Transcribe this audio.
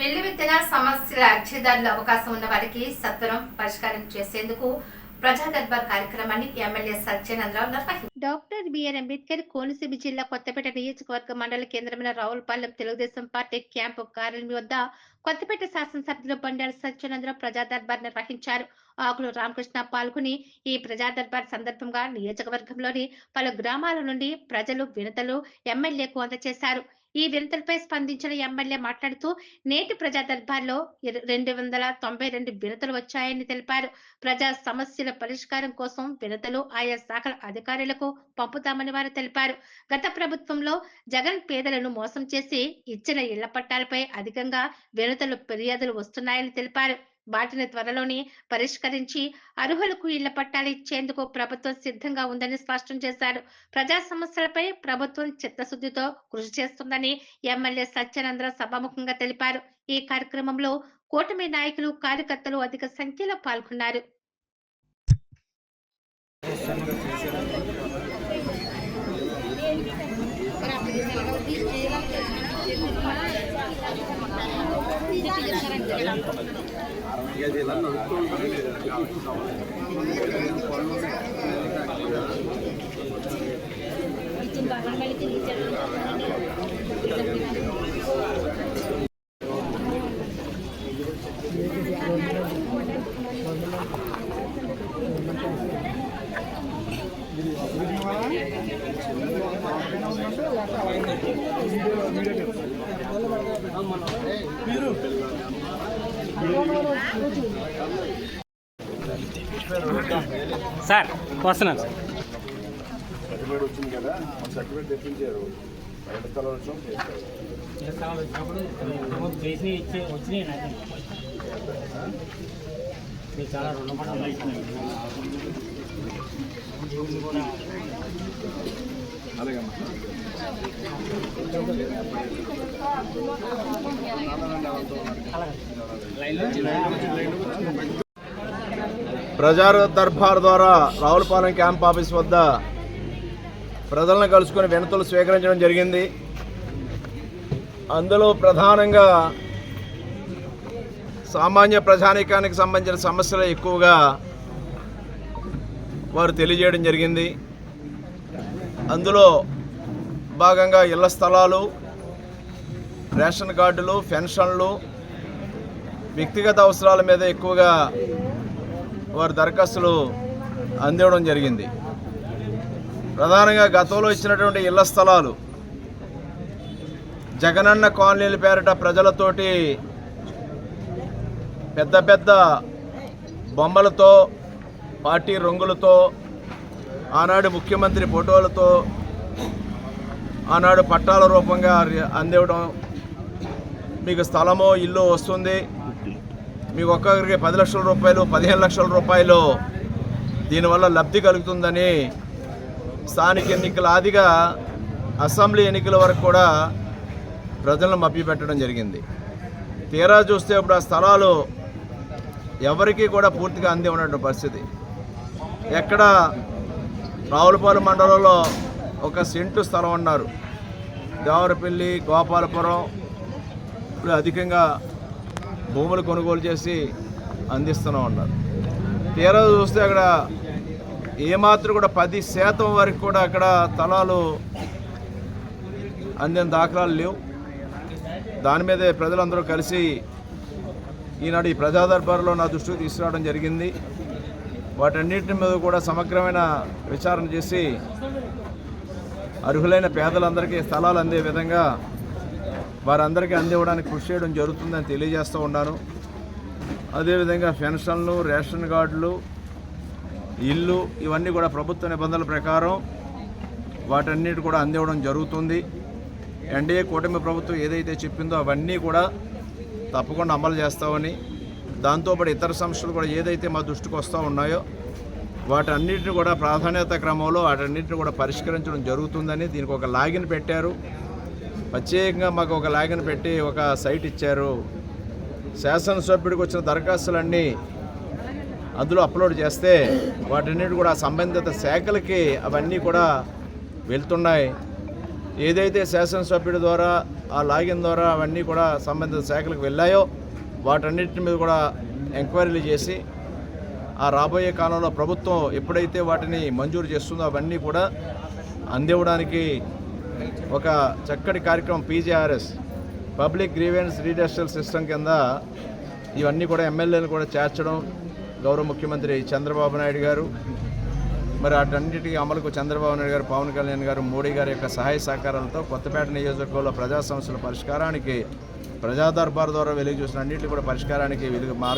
వెల్లి విత్తన సమస్యల అర్జీదారులు అవకాశం ఉన్న వారికి సత్వరం పరిష్కారం చేసేందుకు ప్రజా దర్బార్ కార్యక్రమాన్ని ఎమ్మెల్యే సత్యనందరావు నిర్వహించారు. డాక్టర్ బిఆర్ అంబేద్కర్ కోనసీమ జిల్లా కొత్తపేట నియోజకవర్గ మండల కేంద్రమైన రావులపాలెం తెలుగుదేశం పార్టీ క్యాంపు కార్యాలయం వద్ద కొత్తపేట శాసనసభ్యులు బండారు సత్యానందరావు ప్రజా దర్బార్ నిర్వహించారు. ఆకులు రామకృష్ణ పాల్గొని ఈ ప్రజా దర్బార్ సందర్భంగా నియోజకవర్గంలోని పలు గ్రామాల నుండి ప్రజలు వినతలు ఎమ్మెల్యేకు అందజేశారు. ఈ వినతులపై స్పందించిన ఎమ్మెల్యే మాట్లాడుతూ నేటి ప్రజా దర్బార్లో రెండు వందల తొంభై రెండు వినతులు వచ్చాయని తెలిపారు. ప్రజా సమస్యల పరిష్కారం కోసం వినతులు ఆయా శాఖల అధికారులకు పంపుతామని వారు తెలిపారు. గత ప్రభుత్వంలో జగన్ పేదలను మోసం చేసి ఇచ్చిన ఇళ్ళ పట్టాలపై అధికంగా వినతులు ఫిర్యాదులు వస్తున్నాయని తెలిపారు. వాటిని త్వరలోనే పరిష్కరించి అర్హులకు ఇళ్ళ పట్టాలు ఇచ్చేందుకు ప్రభుత్వం సిద్ధంగా ఉందని స్పష్టం చేశారు. ప్రజా సమస్యలపై ప్రభుత్వం చిత్తశుద్ధితో కృషి చేస్తుందని ఎమ్మెల్యే సత్యానంద్ర సభాముఖంగా తెలిపారు. ఈ కార్యక్రమంలో కూటమి నాయకులు కార్యకర్తలు అధిక సంఖ్యలో పాల్గొన్నారు. మీరు సార్ వస్తున్నాను సార్. సర్టిఫికేట్ వచ్చింది కదా మన సర్టిఫికేట్ తెప్పించారు బయట స్థలం వచ్చాం చేస్తారు చాలా రుణపడాలి కూడా ప్రజా దర్బార్ ద్వారా రావులపాలెం క్యాంప్ ఆఫీస్ వద్ద ప్రజలను కలుసుకొని వినతులు స్వీకరించడం జరిగింది. అందులో ప్రధానంగా సామాన్య ప్రజానీకానికి సంబంధించిన సమస్యలు ఎక్కువగా వారు తెలియజేయడం జరిగింది. అందులో భాగంగా ఇళ్ళ స్థలాలు రేషన్ కార్డులు పెన్షన్లు వ్యక్తిగత అవసరాల మీద ఎక్కువగా వారి దరఖాస్తులు అందివ్వడం జరిగింది. ప్రధానంగా గతంలో ఇచ్చినటువంటి ఇళ్ళ స్థలాలు జగనన్న కాలనీల పేరిట ప్రజలతోటి పెద్ద పెద్ద బొమ్మలతో పార్టీ రంగులతో ఆనాడు ముఖ్యమంత్రి ఫోటోలతో ఆనాడు పట్టాల రూపంగా అందివ్వడం మీకు స్థలమో ఇల్లు వస్తుంది. మీకు ఒక్కొక్కరికి పది లక్షల రూపాయలు పదిహేను లక్షల రూపాయలు దీనివల్ల లబ్ధి కలుగుతుందని స్థానిక ఎన్నికల ఆదిగా అసెంబ్లీ ఎన్నికల వరకు కూడా ప్రజలను మభ్యపెట్టడం జరిగింది. తీరా చూస్తే ఇప్పుడు ఆ స్థలాలు ఎవరికీ కూడా పూర్తిగా అంది ఉన్నటువంటి పరిస్థితి. ఎక్కడ రావులపాలెం మండలంలో ఒక సెంటు స్థలం అన్నారు. దేవరపల్లి గోపాలపురం ఇప్పుడు అధికంగా భూములు కొనుగోలు చేసి అందిస్తూనే ఉన్నారు తీరా చూస్తే అక్కడ ఏమాత్రం కూడా పది శాతం వరకు కూడా అక్కడ స్థలాలు అందిన దాఖలాలు లేవు. దాని మీదే ప్రజలందరూ కలిసి ఈనాడు ఈ ప్రజాదర్బార్లో నా దృష్టికి తీసుకురావడం జరిగింది. వాటన్నిటి మీద కూడా సమగ్రమైన విచారణ చేసి అర్హులైన పేదలందరికీ స్థలాలు అందే విధంగా వారందరికీ అందివ్వడానికి కృషి చేయడం జరుగుతుందని తెలియజేస్తూ ఉన్నాను. అదేవిధంగా పెన్షన్లు రేషన్ కార్డులు ఇల్లు ఇవన్నీ కూడా ప్రభుత్వ నిబంధనల ప్రకారం వాటన్నిటి కూడా అందివ్వడం జరుగుతుంది. ఎన్డీఏ కూటమి ప్రభుత్వం ఏదైతే చెప్పిందో అవన్నీ కూడా తప్పకుండా అమలు చేస్తామని దాంతోపాటు ఇతర సంస్థలు కూడా ఏదైతే మా దృష్టికి వస్తూ ఉన్నాయో వాటన్నిటిని కూడా ప్రాధాన్యత క్రమంలో వాటన్నిటిని కూడా పరిష్కరించడం జరుగుతుందని దీనికి ఒక లాగిన్ పెట్టారు. ప్రత్యేకంగా మాకు ఒక లాగిన్ పెట్టి ఒక సైట్ ఇచ్చారు. శాసనసభ్యుడికి వచ్చిన దరఖాస్తులన్నీ అందులో అప్లోడ్ చేస్తే వాటన్నిటి కూడా సంబంధిత శాఖలకి అవన్నీ కూడా వెళ్తున్నాయి. ఏదైతే శాసనసభ్యుడి ద్వారా ఆ లాగిన్ ద్వారా అవన్నీ కూడా సంబంధిత శాఖలకు వెళ్ళాయో వాటన్నిటి మీద కూడా ఎంక్వైరీలు చేసి ఆ రాబోయే కాలంలో ప్రభుత్వం ఎప్పుడైతే వాటిని మంజూరు చేస్తుందో అవన్నీ కూడా అందివ్వడానికి ఒక చక్కటి కార్యక్రమం PGRS public grievance redressal system కింద ఇవన్నీ కూడా ఎమ్మెల్యేలు కూడా చేర్చడం గౌరవ ముఖ్యమంత్రి చంద్రబాబు నాయుడు గారు మరి అటన్నిటికీ అమలుకు చంద్రబాబు నాయుడు గారు పవన్ కళ్యాణ్ గారు మోడీ గారి యొక్క సహాయ సహకారాలతో కొత్తపేట నియోజకవర్గంలో ప్రజా సమస్యల పరిష్కారానికి ప్రజాదర్బార్ ద్వారా వెలుగు చూసిన అన్నింటినీ కూడా పరిష్కారానికి వెలుగు మార్గం